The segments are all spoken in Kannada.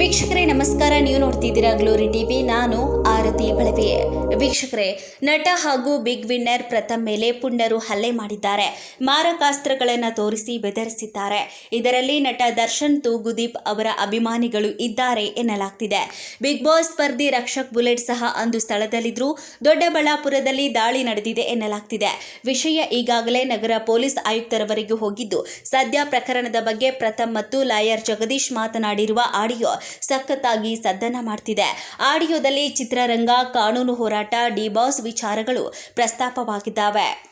ವೀಕ್ಷಕರೇ, ನಮಸ್ಕಾರ. ನೀವು ನೋಡ್ತಿದ್ದೀರಾ ಗ್ಲೋರಿ ಟಿವಿ. ನಾನು ಆರತಿ ಬಳವೆ. ವೀಕ್ಷಕರೇ, ನಟ ಹಾಗೂ ಬಿಗ್ ವಿನ್ನರ್ ಪ್ರಥಮ್ ಮೇಲೆ ಪುಂಡರು ಹಲ್ಲೆ ಮಾಡಿದ್ದಾರೆ. ಮಾರಕಾಸ್ತ್ರಗಳನ್ನು ತೋರಿಸಿ ಬೆದರಿಸಿದ್ದಾರೆ. ಇದರಲ್ಲಿ ನಟ ದರ್ಶನ್ ತೂಗುದೀಪ್ ಅವರ ಅಭಿಮಾನಿಗಳು ಇದ್ದಾರೆ ಎನ್ನಲಾಗ್ತಿದೆ. ಬಿಗ್ ಬಾಸ್ ಸ್ಪರ್ಧಿ ರಕ್ಷಕ್ ಬುಲೆಟ್ ಸಹ ಅಂದು ಸ್ಥಳದಲ್ಲಿದ್ದರು ದೊಡ್ಡಬಳ್ಳಾಪುರದಲ್ಲಿ ದಾಳಿ ನಡೆದಿದೆ ಎನ್ನಲಾಗ್ತಿದೆ. ವಿಷಯ ಈಗಾಗಲೇ ನಗರ ಪೊಲೀಸ್ ಆಯುಕ್ತರವರೆಗೂ ಹೋಗಿದ್ದು, ಸದ್ಯ ಪ್ರಕರಣದ ಬಗ್ಗೆ ಪ್ರಥಮ್ ಮತ್ತು ಲಾಯರ್ ಜಗದೀಶ್ ಮಾತನಾಡಿರುವ ಆಡಿಯೋ ಸಖತ್ತಾಗಿ ಸದ್ದನ ಮಾಡ್ತಿದೆ. ಆಡಿಯೋದಲ್ಲಿ ಚಿತ್ರರಂಗ ಕಾನೂನು ಹೋರಾಟ ಡಿಬಾಸ್ ವಿಚಾರಗಳು ಪ್ರಸ್ತಾಪವಾಗಿದ್ದಾವೆ.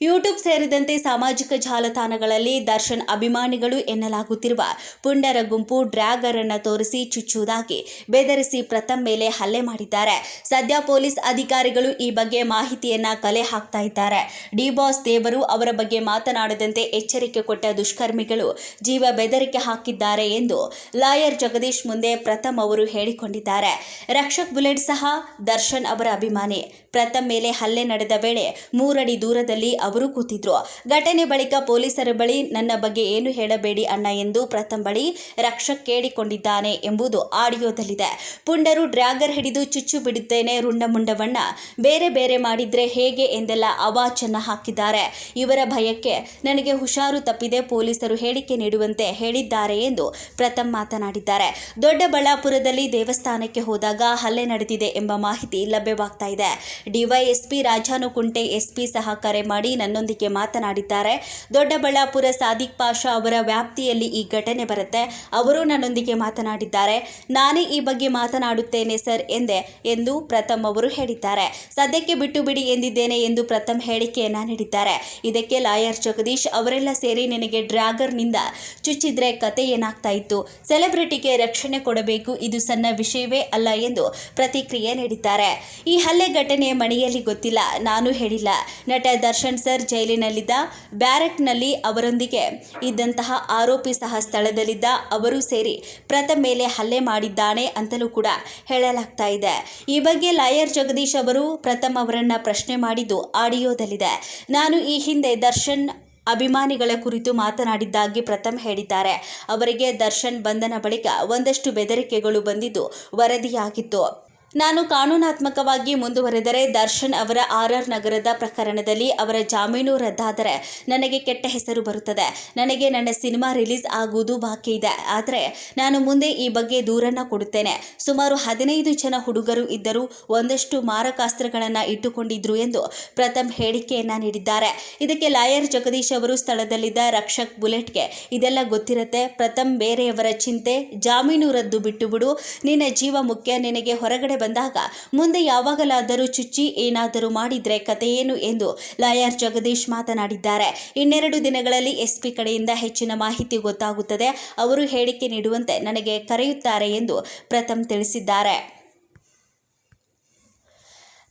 ಯೂಟ್ಯೂಬ್ ಸೇರಿದಂತೆ ಸಾಮಾಜಿಕ ಜಾಲತಾಣಗಳಲ್ಲಿ ದರ್ಶನ್ ಅಭಿಮಾನಿಗಳು ಎನ್ನಲಾಗುತ್ತಿರುವ ಪುಂಡರ ಗುಂಪು ಡ್ರ್ಯಾಗರ್ ಅನ್ನು ತೋರಿಸಿ ಚುಚ್ಚುವುದಾಗಿ ಬೆದರಿಸಿ ಪ್ರಥಮ್ ಮೇಲೆ ಹಲ್ಲೆ ಮಾಡಿದ್ದಾರೆ. ಸದ್ಯ ಪೊಲೀಸ್ ಅಧಿಕಾರಿಗಳು ಈ ಬಗ್ಗೆ ಮಾಹಿತಿಯನ್ನ ಕಲೆ ಹಾಕ್ತಾ ಇದ್ದಾರೆ. ಡಿಬಾಸ್ ದೇವರು ಅವರ ಬಗ್ಗೆ ಮಾತನಾಡದಂತೆ ಎಚ್ಚರಿಕೆ ಕೊಟ್ಟ ದುಷ್ಕರ್ಮಿಗಳು ಜೀವ ಬೆದರಿಕೆ ಹಾಕಿದ್ದಾರೆ ಎಂದು ಲಾಯರ್ ಜಗದೀಶ್ ಮುಂದೆ ಪ್ರಥಮ್ ಅವರು ಹೇಳಿಕೊಂಡಿದ್ದಾರೆ. ರಕ್ಷಕ್ ಬುಲೆಟ್ ಸಹ ದರ್ಶನ್ ಅವರ ಅಭಿಮಾನಿ. ಪ್ರಥಮ್ ಮೇಲೆ ಹಲ್ಲೆ ನಡೆದ ವೇಳೆ ಮೂರಡಿ ದೂರದಲ್ಲಿ ಅವರು ಕೂತಿದ್ರು. ಘಟನೆ ಬಳಿಕ ಪೊಲೀಸರ ಬಳಿ, ನನ್ನ ಬಗ್ಗೆ ಏನು ಹೇಳಬೇಡಿ ಅಣ್ಣ ಎಂದು ಪ್ರಥಮ್ ಬಳಿ ರಕ್ಷಕ್ ಕೇಳಿಕೊಂಡಿದ್ದಾನೆ ಎಂಬುದು ಆಡಿಯೋದಲ್ಲಿದೆ. ಪುಂಡರು ಡ್ರ್ಯಾಗರ್ ಹಿಡಿದು ಚುಚ್ಚು ಬಿಡುತ್ತೇನೆ ರುಂಡಮುಂಡವಣ್ಣ ಬೇರೆ ಬೇರೆ ಮಾಡಿದ್ರೆ ಹೇಗೆ ಎಂದೆಲ್ಲ ಅವಾಚನ್ನ ಹಾಕಿದ್ದಾರೆ. ಇವರ ಭಯಕ್ಕೆ ನನಗೆ ಹುಷಾರು ತಪ್ಪಿದೆ, ಪೊಲೀಸರು ಹೇಳಿಕೆ ನೀಡುವಂತೆ ಹೇಳಿದ್ದಾರೆ ಎಂದು ಪ್ರಥಮ್ ಮಾತನಾಡಿದ್ದಾರೆ. ದೊಡ್ಡಬಳ್ಳಾಪುರದಲ್ಲಿ ದೇವಸ್ಥಾನಕ್ಕೆ ಹೋದಾಗ ಹಲ್ಲೆ ನಡೆದಿದೆ ಎಂಬ ಮಾಹಿತಿ ಲಭ್ಯವಾಗ್ತಾ ಇದೆ. ಡಿವೈಎಸ್ಪಿ ರಾಜಾನುಕುಂಟೆ ಎಸ್ಪಿ ಸಹ ಕರೆ ಮಾಡಿ ನನ್ನೊಂದಿಗೆ ಮಾತನಾಡಿದ್ದಾರೆ. ದೊಡ್ಡಬಳ್ಳಾಪುರ ಸಾದಿಕ್ ಪಾಷಾ ಅವರ ವ್ಯಾಪ್ತಿಯಲ್ಲಿ ಈ ಘಟನೆ ಬರುತ್ತೆ. ಅವರು ನನ್ನೊಂದಿಗೆ ಮಾತನಾಡಿದ್ದಾರೆ. ನಾನೇ ಈ ಬಗ್ಗೆ ಮಾತನಾಡುತ್ತೇನೆ ಸರ್ ಎಂದೆ ಎಂದು ಪ್ರಥಮ್ ಅವರು ಹೇಳಿದ್ದಾರೆ. ಸದ್ಯಕ್ಕೆ ಬಿಟ್ಟು ಬಿಡಿ ಎಂದಿದ್ದೇನೆ ಎಂದು ಪ್ರಥಮ್ ಹೇಳಿಕೆಯನ್ನ ನೀಡಿದ್ದಾರೆ. ಇದಕ್ಕೆ ಲಾಯರ್ ಜಗದೀಶ್ ಅವರೆಲ್ಲ ಸೇರಿ ನಿನಗೆ ಡ್ರ್ಯಾಗರ್ನಿಂದ ಚುಚ್ಚಿದ್ರೆ ಕತೆ ಏನಾಗ್ತಾ ಇತ್ತು? ಸೆಲೆಬ್ರಿಟಿಗೆ ರಕ್ಷಣೆ ಕೊಡಬೇಕು, ಇದು ಸಣ್ಣ ವಿಷಯವೇ ಅಲ್ಲ ಎಂದು ಪ್ರತಿಕ್ರಿಯೆ ನೀಡಿದ್ದಾರೆ. ಈ ಹಲ್ಲೆ ಘಟನೆ ಮನೆಯಲ್ಲಿ ಗೊತ್ತಿಲ್ಲ, ನಾನು ಹೇಳಿಲ್ಲ. ನಟ ದರ್ಶನ್ ಸರ್ ಜೈಲಿನಲ್ಲಿದ್ದ ಬ್ಯಾರೆಕ್ನಲ್ಲಿ ಅವರೊಂದಿಗೆ. ಇದ್ದಂತಹ ಆರೋಪಿ ಸಹ ಸ್ಥಳದಲ್ಲಿದ್ದ ಅವರು ಸೇರಿ ಪ್ರಥಮ್ ಮೇಲೆ ಹಲ್ಲೆ ಮಾಡಿದ್ದಾನೆ ಅಂತಲೂ ಕೂಡ ಹೇಳಲಾಗ್ತಾ ಇದೆ. ಈ ಬಗ್ಗೆ ಲಾಯರ್ ಜಗದೀಶ್ ಅವರು ಪ್ರಥಮ್ ಅವರನ್ನ ಪ್ರಶ್ನೆ ಮಾಡಿದ್ದು ಆಡಿಯೋದಲ್ಲಿದೆ. ನಾನು ಈ ಹಿಂದೆ ದರ್ಶನ್ ಅಭಿಮಾನಿಗಳ ಕುರಿತು ಮಾತನಾಡಿದ್ದಾಗಿ ಪ್ರಥಮ್ ಹೇಳಿದ್ದಾರೆ. ಅವರಿಗೆ ದರ್ಶನ್ ಬಂಧನ ಬಳಿಕ ಒಂದಷ್ಟು ಬೆದರಿಕೆಗಳು ಬಂದಿದ್ದು ವರದಿಯಾಗಿತ್ತು. ನಾನು ಕಾನೂನಾತ್ಮಕವಾಗಿ ಮುಂದುವರೆದರೆ ದರ್ಶನ್ ಅವರ ಆರ್ ಆರ್ ನಗರದ ಪ್ರಕರಣದಲ್ಲಿ ಅವರ ಜಾಮೀನು ರದ್ದಾದರೆ ನನಗೆ ಕೆಟ್ಟ ಹೆಸರು ಬರುತ್ತದೆ. ನನಗೆ ನನ್ನ ಸಿನಿಮಾ ರಿಲೀಸ್ ಆಗುವುದು ಬಾಕಿ ಇದೆ. ಆದರೆ ನಾನು ಮುಂದೆ ಈ ಬಗ್ಗೆ ದೂರನ್ನು ಕೊಡುತ್ತೇನೆ. ಸುಮಾರು ಹದಿನೈದು ಜನ ಹುಡುಗರು ಇದ್ದರೂ ಒಂದಷ್ಟು ಮಾರಕಾಸ್ತ್ರಗಳನ್ನು ಇಟ್ಟುಕೊಂಡಿದ್ರು ಎಂದು ಪ್ರಥಮ್ ಹೇಳಿಕೆಯನ್ನು ನೀಡಿದ್ದಾರೆ. ಇದಕ್ಕೆ ಲಾಯರ್ ಜಗದೀಶ್ ಅವರು ಸ್ಥಳದಲ್ಲಿದ್ದ ರಕ್ಷಕ್ ಬುಲೆಟ್ಗೆ ಇದೆಲ್ಲ ಗೊತ್ತಿರುತ್ತೆ. ಪ್ರಥಮ್ ಬೇರೆಯವರ ಚಿಂತೆ, ಜಾಮೀನು ರದ್ದು ಬಿಟ್ಟು ಬಿಡು. ನಿನ್ನ ಜೀವ ಮುಖ್ಯ. ನಿನಗೆ ಹೊರಗಡೆ ಬಂದಾಗ ಮುಂದೆ ಯಾವಾಗಲಾದರೂ ಚುಚ್ಚಿ ಏನಾದರೂ ಮಾಡಿದ್ರೆ ಕಥೆಯೇನು ಎಂದು ಲಾಯರ್ ಜಗದೀಶ್ ಮಾತನಾಡಿದ್ದಾರೆ. ಇನ್ನೆರಡು ದಿನಗಳಲ್ಲಿ ಎಸ್ಪಿ ಕಡೆಯಿಂದ ಹೆಚ್ಚಿನ ಮಾಹಿತಿ ಗೊತ್ತಾಗುತ್ತದೆ. ಅವರು ಹೇಳಿಕೆ ನೀಡುವಂತೆ ನನಗೆ ಕರೆಯುತ್ತಾರೆ ಎಂದು ಪ್ರಥಮ್ ತಿಳಿಸಿದ್ದಾರೆ.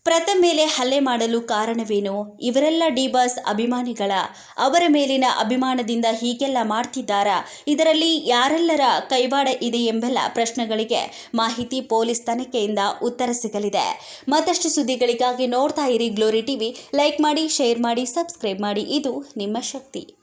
ಪ್ರಥಮ್ ಮೇಲೆ ಹಲ್ಲೆ ಮಾಡಲು ಕಾರಣವೇನು? ಇವರೆಲ್ಲ ಡಿಬಾಸ್ ಅಭಿಮಾನಿಗಳ. ಅವರ ಮೇಲಿನ ಅಭಿಮಾನದಿಂದ ಹೀಗೆಲ್ಲ ಮಾಡ್ತಿದ್ದಾರಾ? ಇದರಲ್ಲಿ ಯಾರೆಲ್ಲರ ಕೈವಾಡ ಇದೆ ಎಂಬೆಲ್ಲ ಪ್ರಶ್ನೆಗಳಿಗೆ ಮಾಹಿತಿ ಪೊಲೀಸ್ ತನಿಖೆಯಿಂದ ಉತ್ತರ ಸಿಗಲಿದೆ. ಮತ್ತಷ್ಟು ಸುದ್ದಿಗಳಿಗಾಗಿ ನೋಡ್ತಾ ಇರಿ ಗ್ಲೋರಿ ಟಿವಿ. ಲೈಕ್ ಮಾಡಿ, ಶೇರ್ ಮಾಡಿ, ಸಬ್ಸ್ಕ್ರೈಬ್ ಮಾಡಿ. ಇದು ನಿಮ್ಮ ಶಕ್ತಿ.